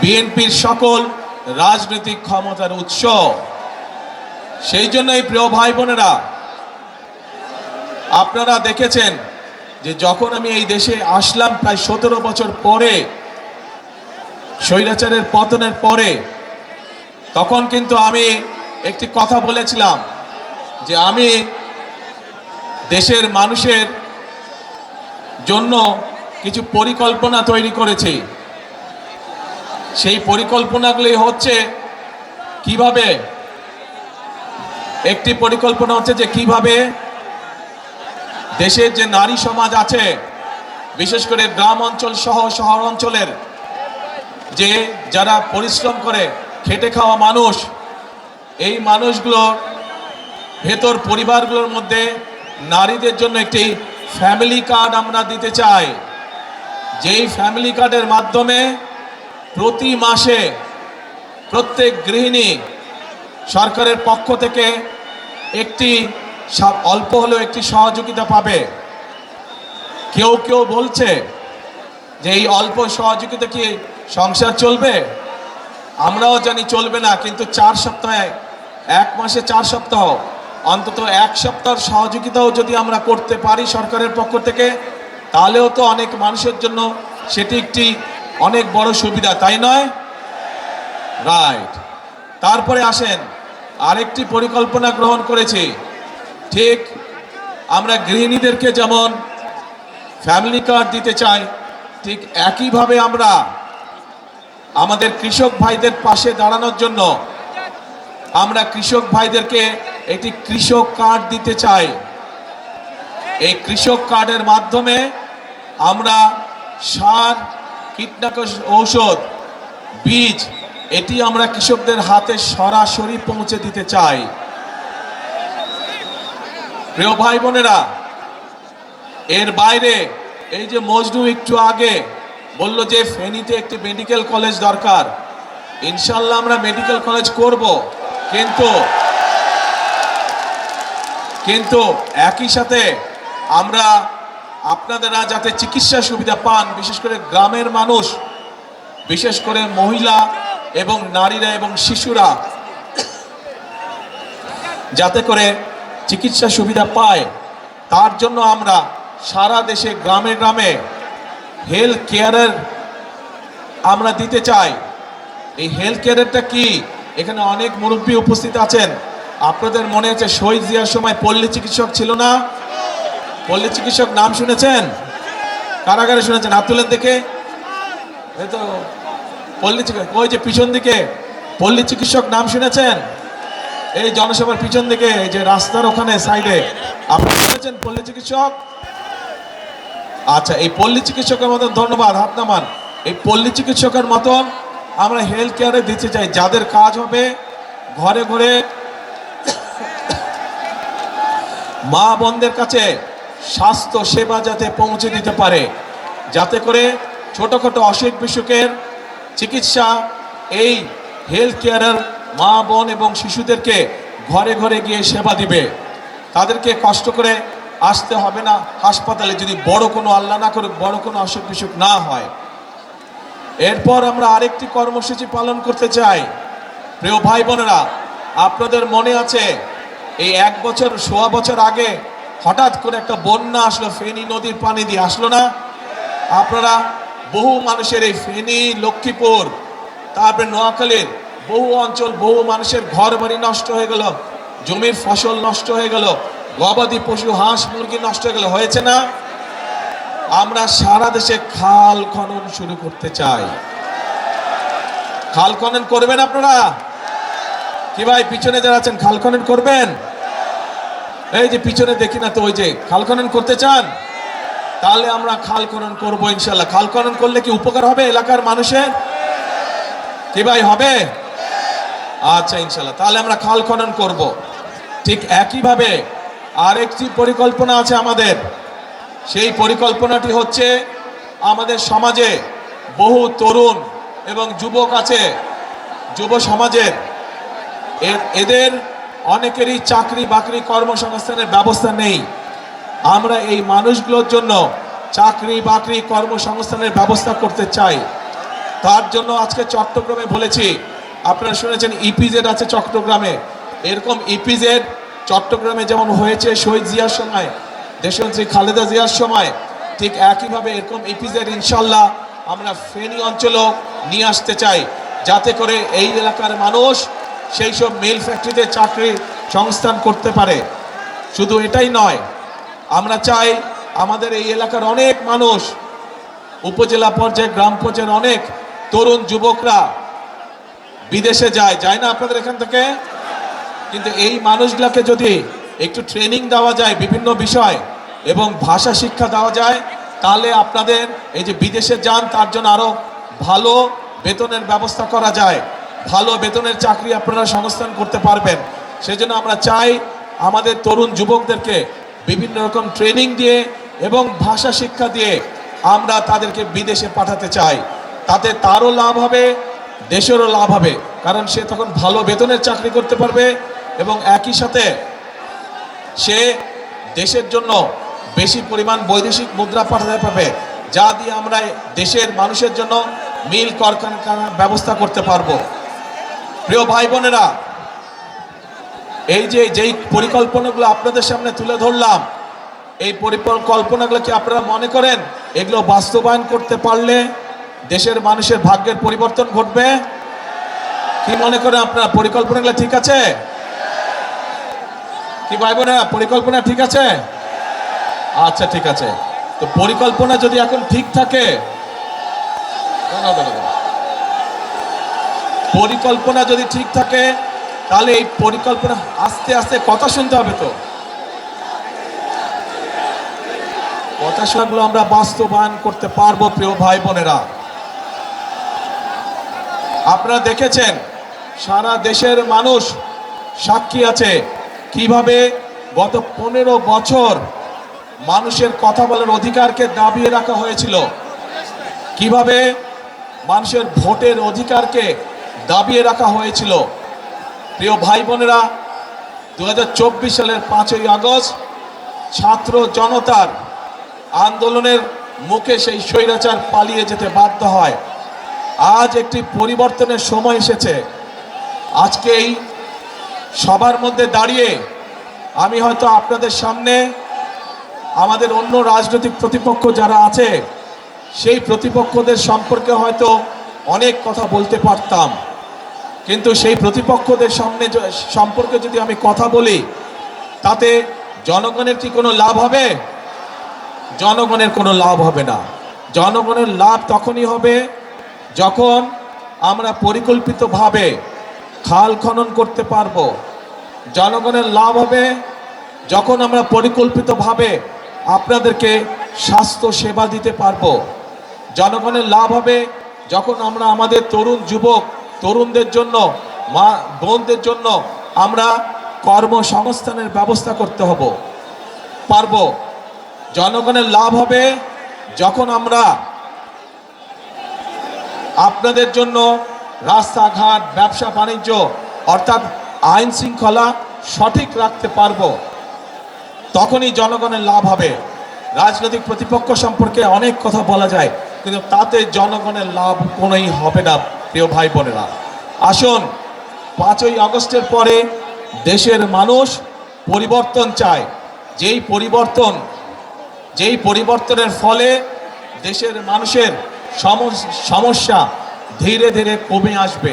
বিএনপির সকল রাজনৈতিক ক্ষমতার উৎস। সেই জন্যই প্রিয় ভাই বোনেরা, আপনারা দেখেছেন যে যখন আমি এই দেশে আসলাম প্রায় সতেরো বছর পরে, স্বৈরাচারের পতনের পরে, তখন কিন্তু আমি একটি কথা বলেছিলাম যে আমি দেশের মানুষের জন্য কিছু পরিকল্পনা তৈরি করেছি। সেই পরিকল্পনাগুলি হচ্ছে কীভাবে? একটি পরিকল্পনা হচ্ছে যে কীভাবে দেশের যে নারী সমাজ আছে, বিশেষ করে গ্রাম অঞ্চল সহ শহর অঞ্চলের, যে যারা পরিশ্রম করে, খেটে খাওয়া মানুষ, এই মানুষগুলোর ভেতর পরিবারগুলোর মধ্যে নারীদের জন্য একটি ফ্যামিলি কার্ড আমরা দিতে চাই। যেই ফ্যামিলি কার্ডের মাধ্যমে প্রতি মাসে প্রত্যেক গৃহিণী সরকারের পক্ষ থেকে একটি অল্প হলেও একটি সহযোগিতা পাবে। কেউ কেউ বলছে যে এই অল্প সহযোগিতা কি সংসার চলবে? আমরাও জানি চলবে না, কিন্তু চার সপ্তাহে, এক মাসে চার সপ্তাহ, অন্তত এক সপ্তাহ সহযোগিতাও যদি আমরা করতে পারি সরকারের পক্ষ থেকে, তাহলেও তো অনেক মানুষের জন্য সেটি একটি অনেক বড় সুবিধা, তাই নয়? রাইট তারপরে আসেন, আরেকটি পরিকল্পনা গ্রহণ করেছি। ঠিক আমরা গৃহিণীদেরকে যেমন ফ্যামিলি কার্ড দিতে চাই, ঠিক একইভাবে আমরা আমাদের কৃষক ভাইদের পাশে দাঁড়ানোর জন্য আমরা কৃষক ভাইদেরকে একটি কৃষক কার্ড দিতে চাই। এই কৃষক কার্ডের মাধ্যমে আমরা সার কীটনাশক ঔষধ, বীজ, এটি আমরা কৃষকদের হাতে সরাসরি পৌঁছে দিতে চাই। প্রিয় ভাই বোনেরা এর বাইরে, এই যে মজনু একটু আগে বলল যে ফেনীতে একটি মেডিকেল কলেজ দরকার। ইনশাল্লাহ আমরা মেডিকেল কলেজ করব, কিন্তু কিন্তু একই সাথে আমরা আপনাদেরা যাতে চিকিৎসা সুবিধা পান, বিশেষ করে গ্রামের মানুষ, বিশেষ করে মহিলা এবং নারীরা এবং শিশুরা, যাতে করে চিকিৎসা সুবিধা পায়, তার জন্য আমরা সারা দেশে, গ্রামে গ্রামে হেলথ কেয়ারের আমরা দিতে চাই। এই হেলথ কেয়ারেরটা কি? এখানে অনেক মুরব্বী উপস্থিত আছেন। আপনাদের মনে আছে শহীদ জিয়ার সময় পল্লী চিকিৎসক ছিল না? পল্লী চিকিৎসক নাম শুনেছেন? কারাগারে শুনেছেন? হাত তুলেন দেখে। এই তো, পল্লী চিকিৎসক, ওই যে পিছন দিকে, পল্লী চিকিৎসক নাম শুনেছেন? এই জনসভার পিছন দিকে যে রাস্তার ওখানে সাইডে আপনি শুনেছেন পল্লী চিকিৎসক? আচ্ছা এই পল্লী চিকিৎসকের মতন ধন্যবাদ, হাত নামান। এই পল্লী চিকিৎসকের মতন আমরা হেলথ কেয়ারে দিতে চাই, যাদের কাজ হবে ঘরে ঘরে মা বোনদের কাছে স্বাস্থ্য সেবা যাতে পৌঁছে দিতে পারে। যাতে করে ছোটোখাটো অসুখ বিসুখের চিকিৎসা এই হেলথ কেয়ারের মা, বোন এবং শিশুদেরকে ঘরে ঘরে গিয়ে সেবা দিবে। তাদেরকে কষ্ট করে আসতে হবে না। হাসপাতালে যদি বড় কোনো আল্লাহ না করে বড় কোনো অসুখ বিসুখ না হয়। এরপর আমরা আরেকটি কর্মসূচি পালন করতে চাই। প্রিয় ভাই বোনেরা, আপনাদের মনে আছে, এই এক বছর, সোয়া বছর আগে হঠাৎ করে একটা বন্যা আসলো, ফেনী নদীর পানি দিয়ে। আসলো না? আপনারা, বহু মানুষের এই ফেনী, লক্ষ্মীপুর, তারপরে নোয়াখালীর বহু অঞ্চল, বহু মানুষের ঘর বাড়ি নষ্ট হয়ে গেল, জমির ফসল নষ্ট হয়ে গেল, গবাদি পশু, হাঁস, মুরগি নষ্ট হয়ে গেল। হয়েছে না? আমরা সারা দেশে খাল খনন শুরু করতে চাই। খাল খনন করবেন আপনারা? কি ভাই, পিছনে যারা আছেন, খাল খনন করবেন? এই যে পিছনে দেখি না তো, ওই যে খাল খনন করতে চান? তাহলে আমরা খাল খনন করব ইনশাল্লাহ খাল খনন করলে কি উপকার হবে এলাকার মানুষের? কি ভাই, হবে? আচ্ছা ইনশাল্লাহ তাহলে আমরা খাল খনন করব। ঠিক একইভাবে আরেকটি পরিকল্পনা আছে আমাদের। সেই পরিকল্পনাটি হচ্ছে আমাদের সমাজে বহু তরুণ এবং যুবক আছে, যুব সমাজের। এদের অনেকেরই চাকরি বাকরি কর্মসংস্থানের ব্যবস্থা নেই। আমরা এই মানুষগুলোর জন্য চাকরি বাকরি কর্মসংস্থানের ব্যবস্থা করতে চাই। তার জন্য আজকে চট্টগ্রামে বলেছি, আপনারা শুনেছেন ইপিজেড আছে চট্টগ্রামে। এরকম ইপিজেড চট্টগ্রামে যেমন হয়েছে শহীদ জিয়ার সময় দেশমন্ত্রী খালেদা জিয়ার সময়, ঠিক একইভাবে এরকম ইপিজেড ইনশাল্লাহ আমরা ফেনী অঞ্চলও নিয়ে আসতে চাই, যাতে করে এই এলাকার মানুষ সেই সব মিল ফ্যাক্টরিতে চাকরি সংস্থান করতে পারে। শুধু এটাই নয়, আমরা চাই আমাদের এই এলাকার অনেক মানুষ, উপজেলা পর্যায়ে, গ্রাম পর্যায়ের অনেক তরুণ যুবকরা বিদেশে যায়। যায় না আপনাদের এখান থেকে? কিন্তু এই মানুষগুলোকে যদি একটু ট্রেনিং দেওয়া যায় বিভিন্ন বিষয় এবং ভাষা শিক্ষা দেওয়া যায়, তাহলে আপনাদের এই যে বিদেশে যান, তার জন্য আরও ভালো বেতনের ব্যবস্থা করা যায়। ভালো বেতনের চাকরি আপনারা সংস্থান করতে পারবেন। সেজন্য আমরা চাই আমাদের তরুণ যুবকদেরকে বিভিন্ন রকম ট্রেনিং দিয়ে এবং ভাষা শিক্ষা দিয়ে আমরা তাদেরকে বিদেশে পাঠাতে চাই। তাতে তারও লাভ হবে, দেশেরও লাভ হবে। কারণ সে তখন ভালো বেতনের চাকরি করতে পারবে এবং একই সাথে সে দেশের জন্য বেশি পরিমাণ বৈদেশিক মুদ্রা পাঠাতে পারবে, যা দিয়ে আমরা দেশের মানুষের জন্য মিল কলকারখানার ব্যবস্থা করতে পারব। প্রিয় ভাই বোনেরা, এই যে, যেই পরিকল্পনাগুলো আপনাদের সামনে তুলে ধরলাম, এই পরিকল্পনাগুলো কি আপনারা মনে করেন? এগুলো বাস্তবায়ন করতে পারলে দেশের মানুষের ভাগ্যের পরিবর্তন ঘটবে? কি মনে করেন আপনারা? পরিকল্পনাগুলো ঠিক আছে? কি ভাই বোনেরা, পরিকল্পনা ঠিক আছে? আচ্ছা ঠিক আছে। তো পরিকল্পনা যদি এখন ঠিক থাকে দাঁড়াও। পরিকল্পনা যদি ঠিক থাকে, তাহলে এই পরিকল্পনা আস্তে আস্তে কথা শুনতে হবে তো। কথা শোনাগুলো আমরা বাস্তবায়ন করতে পারব, প্রিয় ভাই বোনেরা। আপনারা দেখেছেন, সারা দেশের মানুষ সাক্ষী আছে কীভাবে গত পনেরো বছর মানুষের কথা বলার অধিকারকে দাবিয়ে রাখা হয়েছিল। কীভাবে মানুষের ভোটের অধিকারকে দাবিয়ে রাখা হয়েছিল। প্রিয় ভাই বোনেরা দু হাজার চব্বিশ সালের পাঁচই আগস্ট ছাত্র জনতার আন্দোলনের মুখে সেই স্বৈরাচার পালিয়ে যেতে বাধ্য হয়। আজ একটি পরিবর্তনের সময় এসেছে। আজকে এই সবার মধ্যে দাঁড়িয়ে আমি হয়তো আপনাদের সামনে আমাদের অন্য রাজনৈতিক প্রতিপক্ষ যারা আছে, সেই প্রতিপক্ষদের সম্পর্কে হয়তো অনেক কথা বলতে পারতাম। কিন্তু সেই প্রতিপক্ষদের সামনে সম্পর্কে যদি আমি কথা বলি, তাতে জনগণের কি কোনো লাভ হবে? জনগণের কোনো লাভ হবে না। জনগণের লাভ তখনই হবে যখন আমরা পরিকল্পিতভাবে খাল খনন করতে পারব। জনগণের লাভ হবে যখন আমরা পরিকল্পিতভাবে আপনাদেরকে স্বাস্থ্য সেবা দিতে পারব। জনগণের লাভ হবে যখন আমরা আমাদের তরুণ যুবক তরুণদের জন্য, মা, বোনদের জন্য আমরা কর্মসংস্থানের ব্যবস্থা করতে হব। পারব। জনগণের লাভ হবে যখন আমরা আপনাদের জন্য রাস্তাঘাট, ব্যবসা, বাণিজ্য অর্থাৎ আইন শৃঙ্খলা সঠিক রাখতে পারব। তখনই জনগণের লাভ হবে। রাজনৈতিক প্রতিপক্ষ সম্পর্কে অনেক কথা বলা যায়, কিন্তু তাতে জনগণের লাভ কোনোই হবে না। প্রিয় ভাই বোনেরা, আসুন, পাঁচই আগস্টের পরে দেশের মানুষ পরিবর্তন চায়। যেই পরিবর্তন, যেই পরিবর্তনের ফলে দেশের মানুষের সমস- সমস্যা ধীরে ধীরে কমে আসবে।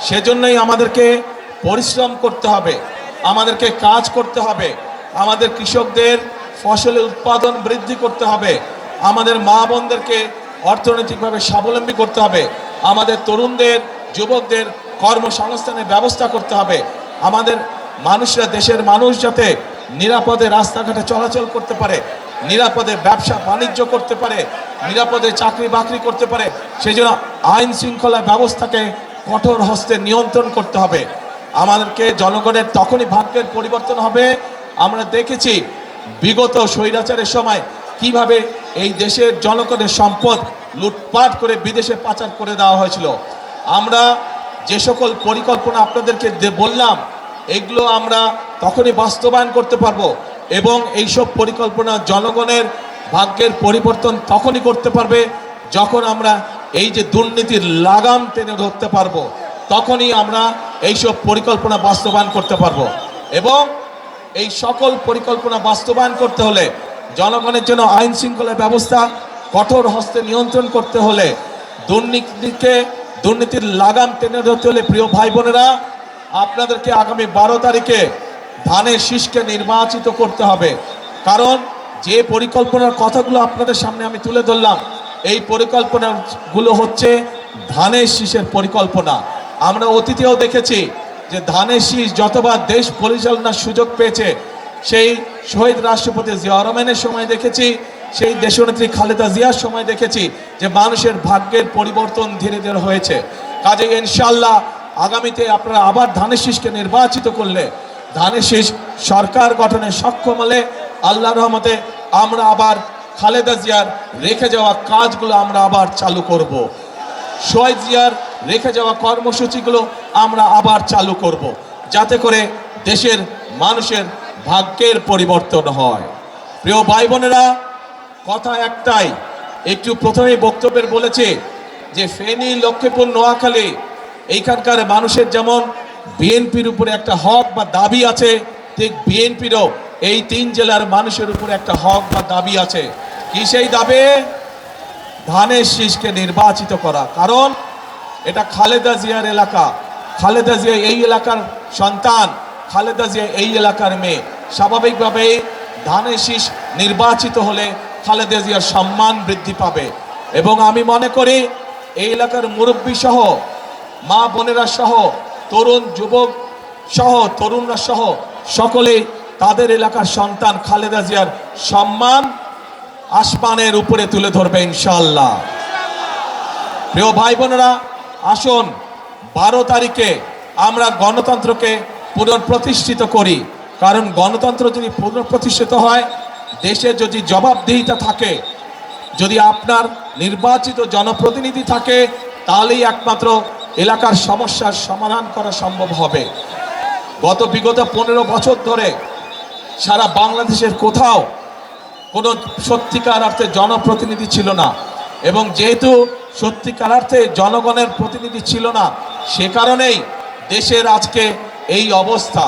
সেজন্যই আমাদেরকে পরিশ্রম করতে হবে, আমাদেরকে কাজ করতে হবে, আমাদের কৃষকদের ফসলের উৎপাদন বৃদ্ধি করতে হবে, আমাদের মা বোনদেরকে অর্থনৈতিকভাবে স্বাবলম্বী করতে হবে। আমাদের তরুণদের, যুবকদের কর্মসংস্থানের ব্যবস্থা করতে হবে। আমাদের মানুষরা, দেশের মানুষ যাতে নিরাপদে রাস্তাঘাটে চলাচল করতে পারে, নিরাপদে ব্যবসা বাণিজ্য করতে পারে, নিরাপদে চাকরি বাকরি করতে পারে সেই জন্য আইন শৃঙ্খলা ব্যবস্থাকে কঠোর হস্তে নিয়ন্ত্রণ করতে হবে। আমাদেরকে জনগণের তখনই ভাগ্যের পরিবর্তন হবে। আমরা দেখেছি বিগত স্বৈরাচারের সময় কীভাবে এই দেশের জনগণের সম্পদ লুটপাট করে বিদেশে পাচার করে দেওয়া হয়েছিল। আমরা যে সকল পরিকল্পনা আপনাদেরকে বললাম, এগুলো আমরা তখনই বাস্তবায়ন করতে পারব এবং এইসব পরিকল্পনা জনগণের ভাগ্যের পরিবর্তন তখনই করতে পারবে যখন আমরা এই যে দুর্নীতির লাগাম টেনে ধরতে পারব, তখনই আমরা এইসব পরিকল্পনা বাস্তবায়ন করতে পারব এবং এই সকল পরিকল্পনা বাস্তবায়ন করতে হলে জনগণের জন্য আইন শৃঙ্খলা ব্যবস্থা কঠোর হস্তে নিয়ন্ত্রণ করতে হলে দুর্নীতিকে, দুর্নীতির লাগাম টেনে ধরতে হলে প্রিয় ভাই বোনেরা, আপনাদেরকে আগামী বারো তারিখে ধানের শীষকে নির্বাচিত করতে হবে। কারণ যে পরিকল্পনার কথাগুলো আপনাদের সামনে আমি তুলে ধরলাম, এই পরিকল্পনাগুলো হচ্ছে ধানের শীষের পরিকল্পনা। আমরা অতীতেও দেখেছি যে ধানের শীষ যতবার দেশ পরিচালনার সুযোগ পেয়েছে, সেই শহীদ রাষ্ট্রপতি জিয়া রহমানের সময় দেখেছি সেই দেশনেত্রী খালেদা জিয়ার সময় দেখেছি যে মানুষের ভাগ্যের পরিবর্তন ধীরে ধীরে হয়েছে কাজে ইনশাল্লাহ আগামীতে আপনারা আবার ধানের শীষকে নির্বাচিত করলে ধানের শীষ সরকার গঠনে সক্ষম হলে আল্লাহ রহমতে আমরা আবার খালেদা জিয়ার রেখে যাওয়া কাজগুলো আমরা আবার চালু করব। শহীদ জিয়ার রেখে যাওয়া কর্মসূচিগুলো আমরা আবার চালু করব। যাতে করে দেশের মানুষের ভাগ্যের পরিবর্তন হয় প্রিয় ভাই বোনেরা কথা একটাই, একটু প্রথমেই বক্তব্যের বলেছে যে ফেনী, লক্ষ্মীপুর, নোয়াখালী, এইখানকার মানুষের যেমন বিএনপির উপরে একটা হক বা দাবি আছে, ঠিক বিএনপিরও এই তিন জেলার মানুষের উপরে একটা হক বা দাবি আছে। কি সেই দাবি? ধানের শীষকে নির্বাচিত করা। কারণ এটা খালেদা জিয়ার এলাকা। খালেদা জিয়া এই এলাকার সন্তান, খালেদা জিয়া এই এলাকার মেয়ে। স্বাভাবিকভাবেই ধানের শীষ নির্বাচিত হলে খালেদা জিয়ার সম্মান বৃদ্ধি পাবে। এবং আমি মনে করি, এই এলাকার মুরব্বী সহ, মা বোনেরা সহ, তরুণ যুবক সহ, তরুণরা সহ, সকলেই তাদের এলাকার সন্তান খালেদা জিয়ার সম্মান আসমানের উপরে তুলে ধরবে ইনশাল্লাহ প্রিয় ভাই বোনেরা, আসুন, বারো তারিখে আমরা গণতন্ত্রকে পুনঃপ্রতিষ্ঠিত করি। কারণ গণতন্ত্র যদি পুনঃপ্রতিষ্ঠিত হয় দেশে যদি জবাবদিহিতা থাকে, যদি আপনার নির্বাচিত জনপ্রতিনিধি থাকে, তাহলেই একমাত্র এলাকার সমস্যার সমাধান করা সম্ভব হবে। গত বিগত পনেরো বছর ধরে সারা বাংলাদেশের কোথাও কোনো সত্যিকার অর্থে জনপ্রতিনিধি ছিল না এবং যেহেতু সত্যিকার অর্থে জনগণের প্রতিনিধি ছিল না, সে কারণেই দেশের আজকে এই অবস্থা।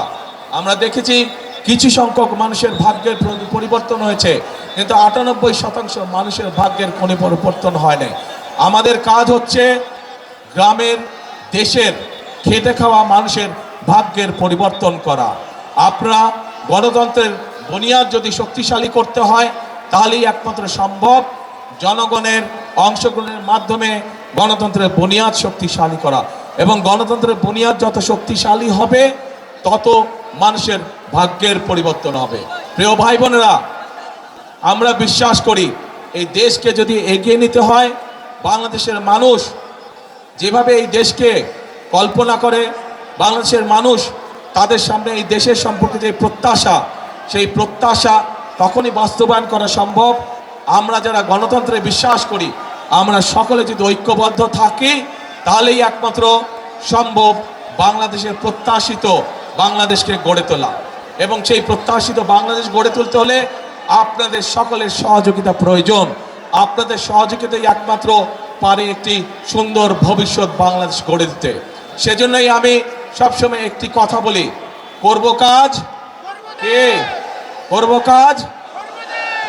আমরা দেখেছি কিছু সংখ্যক মানুষের ভাগ্যের পরি- পরিবর্তন হয়েছে, কিন্তু আটানব্বই শতাংশ মানুষের ভাগ্যের কোনো পরিবর্তন হয় নাই। আমাদের কাজ হচ্ছে গ্রামের, দেশের খেটে খাওয়া মানুষের ভাগ্যের পরিবর্তন করা। আপনারা গণতন্ত্রের বুনিয়াদ যদি শক্তিশালী করতে হয়, তাহলেই একমাত্র সম্ভব জনগণের অংশগ্রহণের মাধ্যমে গণতন্ত্রের বুনিয়াদ শক্তিশালী করা। এবং গণতন্ত্রের বুনিয়াদ যত শক্তিশালী হবে তত মানুষের ভাগ্যের পরিবর্তন হবে। প্রিয় ভাই বোনেরা আমরা বিশ্বাস করি, এই দেশকে যদি এগিয়ে নিতে হয়, বাংলাদেশের মানুষ যেভাবে এই দেশকে কল্পনা করে, বাংলাদেশের মানুষ তাদের সামনে এই দেশের সম্পর্কে যে প্রত্যাশা, সেই প্রত্যাশা তখনই বাস্তবায়ন করা সম্ভব। আমরা যারা গণতন্ত্রে বিশ্বাস করি, আমরা সকলে যদি ঐক্যবদ্ধ থাকি, তাহলেই একমাত্র সম্ভব বাংলাদেশের প্রত্যাশিত বাংলাদেশকে গড়ে তোলা। এবং সেই প্রত্যাশিত বাংলাদেশ গড়ে তুলতে হলে আপনাদের সকলের সহযোগিতা প্রয়োজন। আপনাদের সহযোগিতাই একমাত্র পারে একটি সুন্দর ভবিষ্যৎ বাংলাদেশ গড়ে দিতে সেজন্যই আমি সবসময় একটি কথা বলি, করব কাজ কে? করব কাজ?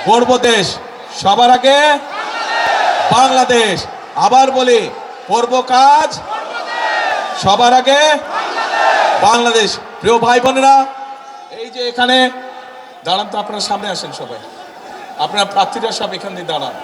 গড়ব দেশ। সবার আগে বাংলাদেশ। আবার বলি, করব কাজ? সবার আগে বাংলাদেশ। প্রিয় ভাই বোনেরা, এই যে এখানে, দাঁড়ান তো, আপনার সামনে আসেন সবাই। আপনার প্রার্থীরা সব এখান দিয়ে দাঁড়ান।